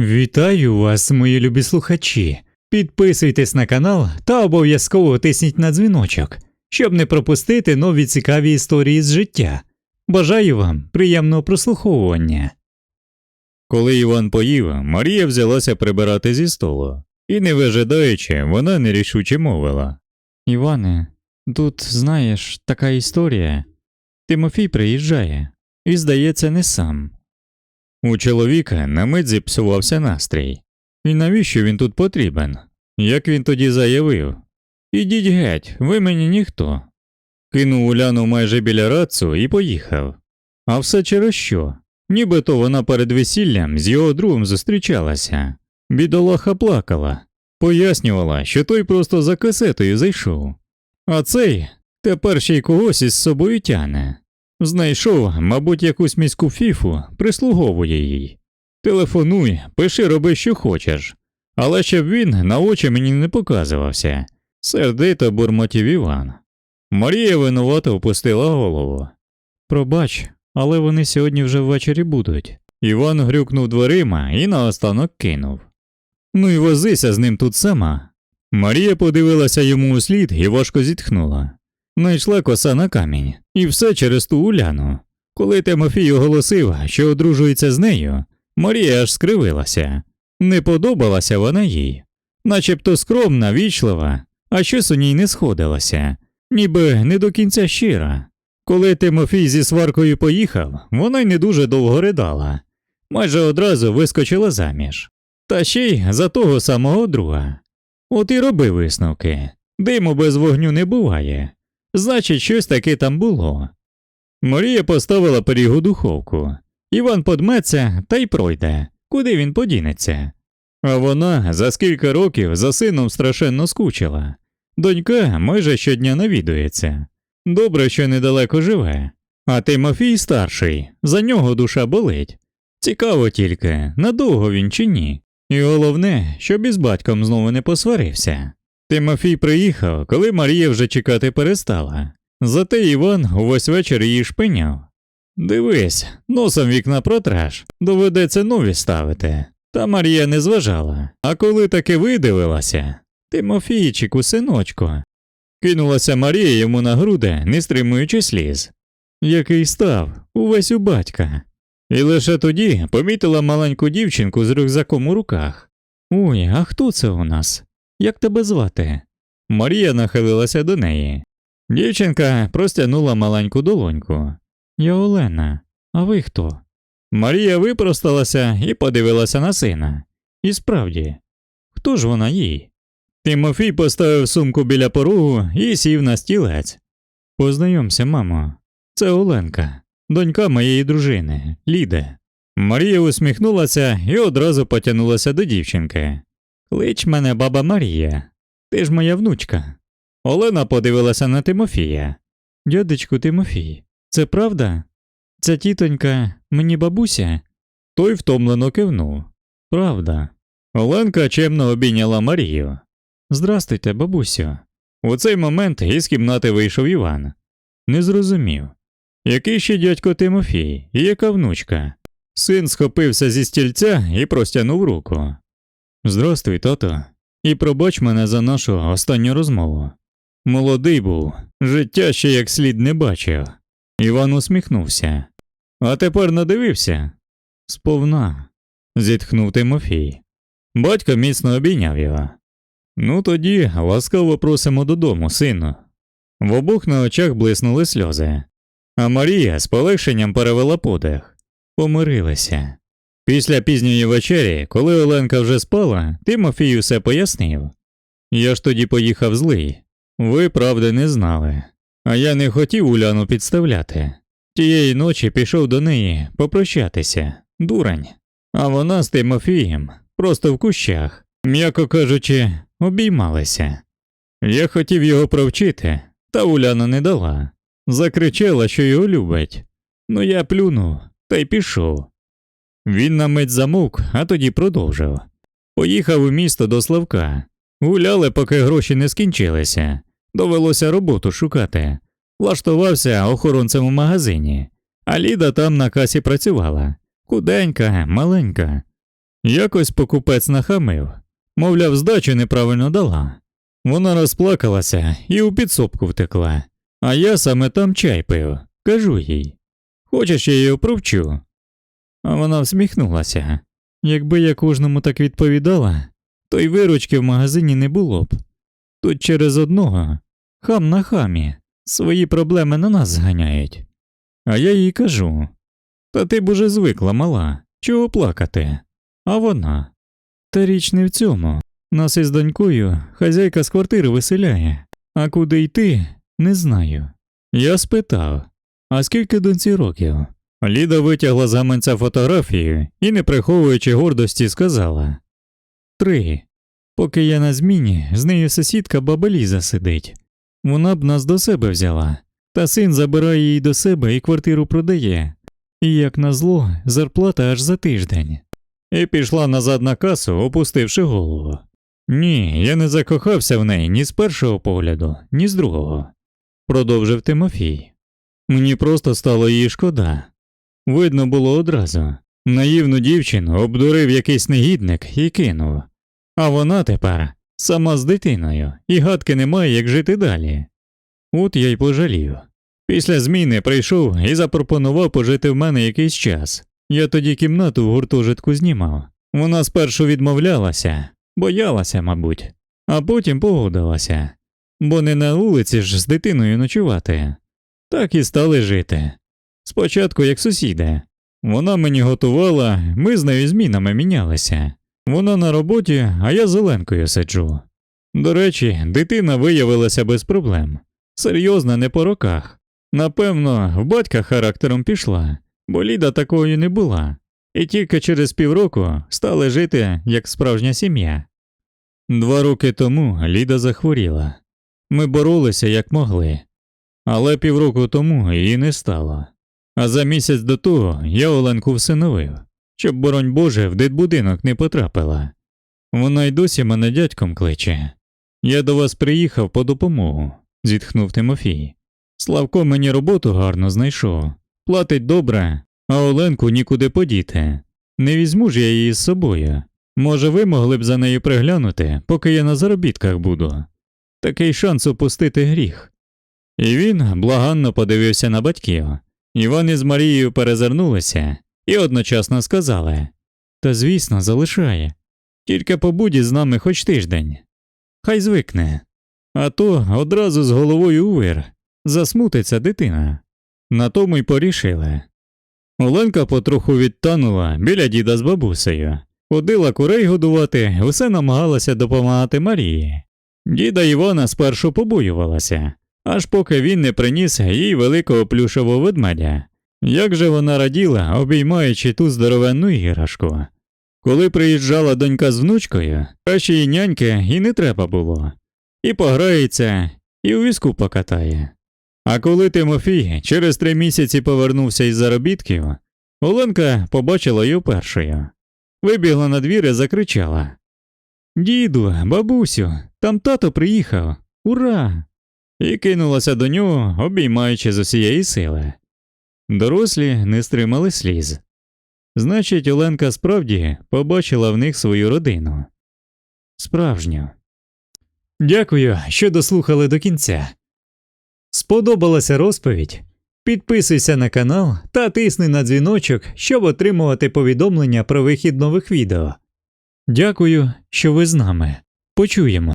Вітаю вас, мої любі слухачі. Підписуйтесь на канал та обов'язково тисніть на дзвіночок, щоб не пропустити нові цікаві історії з життя. Бажаю вам приємного прослуховування. Коли Іван поїв, Марія взялася прибирати зі столу, і, не вижидаючи, вона нерішуче мовила Іване, тут, знаєш, така історія. Тимофій приїжджає, і, здається, не сам. У чоловіка на мить зіпсувався настрій. І навіщо він тут потрібен? Як він тоді заявив? Ідіть геть, ви мені ніхто. Кинув Уляну майже біля рацу і поїхав. А все через що? Нібито вона перед весіллям з його другом зустрічалася. Бідолаха плакала, пояснювала, що той просто за касетою зайшов. А цей тепер ще й когось із собою тяне. Знайшов, мабуть, якусь міську фіфу, прислуговує їй. Телефонуй, пиши, роби, що хочеш. Але щоб він на очі мені не показувався. Сердито бурмотів Іван. Марія винувато опустила голову. Пробач, але вони сьогодні вже ввечері будуть. Іван грюкнув дверима і наостанок кинув. Ну і возися з ним тут сама. Марія подивилася йому у слід і важко зітхнула. Найшла коса на камінь, і все через ту Уляну. Коли Тимофій оголосив, що одружується з нею, Марія аж скривилася. Не подобалася вона їй, начебто скромна, вічлива, а щось у ній не сходилося, ніби не до кінця щира. Коли Тимофій зі сваркою поїхав, вона й не дуже довго ридала, майже одразу вискочила заміж, та ще й за того самого друга. От і роби висновки диму без вогню не буває. Значить, щось таке там було. Марія поставила пиріг у духовку. Іван подметься та й пройде, куди він подінеться. А вона за скільки років за сином страшенно скучила. Донька майже щодня навідується. Добре, що недалеко живе. А Тимофій старший, за нього душа болить. Цікаво тільки, надовго він чи ні. І головне, щоб із батьком знову не посварився. Тимофій приїхав, коли Марія вже чекати перестала. Зате Іван увесь вечір її шпиняв. Дивись, носом вікна протреш, доведеться нові ставити. Та Марія не зважала. А коли таки видивилася, Тимофійчику, синочку. Кинулася Марія йому на груди, не стримуючи сліз. Який став, увесь у батька. І лише тоді помітила маленьку дівчинку з рюкзаком у руках. Ой, а хто це у нас? Як тебе звати? Марія нахилилася до неї. Дівчинка простягнула маленьку долоньку. Я Олена, а ви хто? Марія випросталася і подивилася на сина. І справді, хто ж вона їй? Тимофій поставив сумку біля порогу і сів на стілець. Познайомся, мамо, це Оленка, донька моєї дружини, Ліде. Марія усміхнулася і одразу потягнулася до дівчинки. Клич мене баба Марія, ти ж моя внучка. Олена подивилася на Тимофія. Дядечку Тимофій, це правда? Ця тітонька мені бабуся? Той втомлено кивнув. Правда. Оленка чемно обійняла Марію. Здрастуйте, бабусю. У цей момент із кімнати вийшов Іван. Не зрозумів. Який ще дядько Тимофій і яка внучка? Син схопився зі стільця і простягнув руку. Здрастуй, тато, і пробач мене за нашу останню розмову. Молодий був, життя ще як слід не бачив. Іван усміхнувся. А тепер надивився. Сповна, зітхнув Тимофій. Батько міцно обійняв його. Ну тоді ласкаво просимо додому, сину. В обох на очах блиснули сльози, а Марія з полегшенням перевела подих. Помирилися. Після пізньої вечері, коли Оленка вже спала, Тимофій усе пояснив. Я ж тоді поїхав злий. Ви правди не знали. А я не хотів Уляну підставляти. Тієї ночі пішов до неї попрощатися, дурень. А вона з Тимофієм просто в кущах, м'яко кажучи, обіймалися. Я хотів його провчити, та Уляна не дала. Закричала, що його любить. Ну я плюнув та й пішов. Він на мить замовк, а тоді продовжив. Поїхав у місто до Славка. Гуляли, поки гроші не скінчилися. Довелося роботу шукати. Влаштувався охоронцем у магазині, а Ліда там на касі працювала. Куденька, маленька. Якось покупець нахамив, мовляв, здачу неправильно дала. Вона розплакалася і у підсобку втекла, а я саме там чай пив, кажу їй. Хочеш, я її провчу? Вона всміхнулася. Якби я кожному так відповідала, то й виручки в магазині не було б. Тут через одного хам на хамі, свої проблеми на нас зганяють. А я їй кажу: Та ти б уже звикла, мала, чого плакати? А вона. Та річ не в цьому. Нас із донькою хазяйка з квартири виселяє, а куди йти, не знаю. Я спитав, а скільки доньці років? Ліда витягла з гаманця фотографію і, не приховуючи гордості, сказала Три. Поки я на зміні, з нею сусідка баба Ліза сидить. Вона б нас до себе взяла, та син забирає її до себе і квартиру продає. І як назло, зарплата аж за тиждень. І пішла назад на касу, опустивши голову. Ні, я не закохався в неї ні з першого погляду, ні з другого, продовжив Тимофій. Мені просто стало її шкода. Видно було одразу. Наївну дівчину обдурив якийсь негідник і кинув. А вона тепер сама з дитиною, і гадки немає, як жити далі. От я й пожалів. Після зміни прийшов і запропонував пожити в мене якийсь час. Я тоді кімнату в гуртожитку знімав. Вона спершу відмовлялася, боялася, мабуть, а потім погодилася, бо не на вулиці ж з дитиною ночувати. Так і стали жити. Спочатку як сусіди. Вона мені готувала, ми з нею змінами мінялися. Вона на роботі, а я з Оленкою сиджу. До речі, дитина виявилася без проблем. Серйозна не по роках. Напевно, в батька характером пішла, бо Ліда такою не була, і тільки через півроку стали жити як справжня сім'я. Два роки тому Ліда захворіла. Ми боролися як могли, але півроку тому її не стало. А за місяць до того я Оленку всиновив, щоб, боронь Боже, в дитбудинок не потрапила. Вона й досі мене дядьком кличе. Я до вас приїхав по допомогу, зітхнув Тимофій. Славко мені роботу гарно знайшов, платить добре, а Оленку нікуди подіти. Не візьму ж я її з собою. Може, ви могли б за нею приглянути, поки я на заробітках буду. Такий шанс опустити гріх. І він благанно подивився на батьків. Іван із Марією перезирнулися і одночасно сказали Та звісно, залишає. Тільки побудь із нами хоч тиждень. Хай звикне. А то одразу з головою у. Засмутиться дитина. На тому й порішили. Оленка потроху відтанула біля діда з бабусею, ходила курей годувати, усе намагалася допомагати Марії. Діда Івана спершу побоювалася, аж поки він не приніс їй великого плюшового ведмедя. Як же вона раділа, обіймаючи ту здоровенну іграшку. Коли приїжджала донька з внучкою, кращої няньки і не треба було. І пограється, і у візку покатає. А коли Тимофій через три місяці повернувся із заробітків, Оленка побачила його першою. Вибігла на двір і закричала Діду, бабусю, там тато приїхав. Ура! І кинулася до нього, обіймаючи з усієї сили. Дорослі не стримали сліз. Значить, Оленка справді побачила в них свою родину. Справжню. Дякую, що дослухали до кінця. Сподобалася розповідь? Підписуйся на канал та тисни на дзвіночок, щоб отримувати повідомлення про вихід нових відео. Дякую, що ви з нами. Почуємо.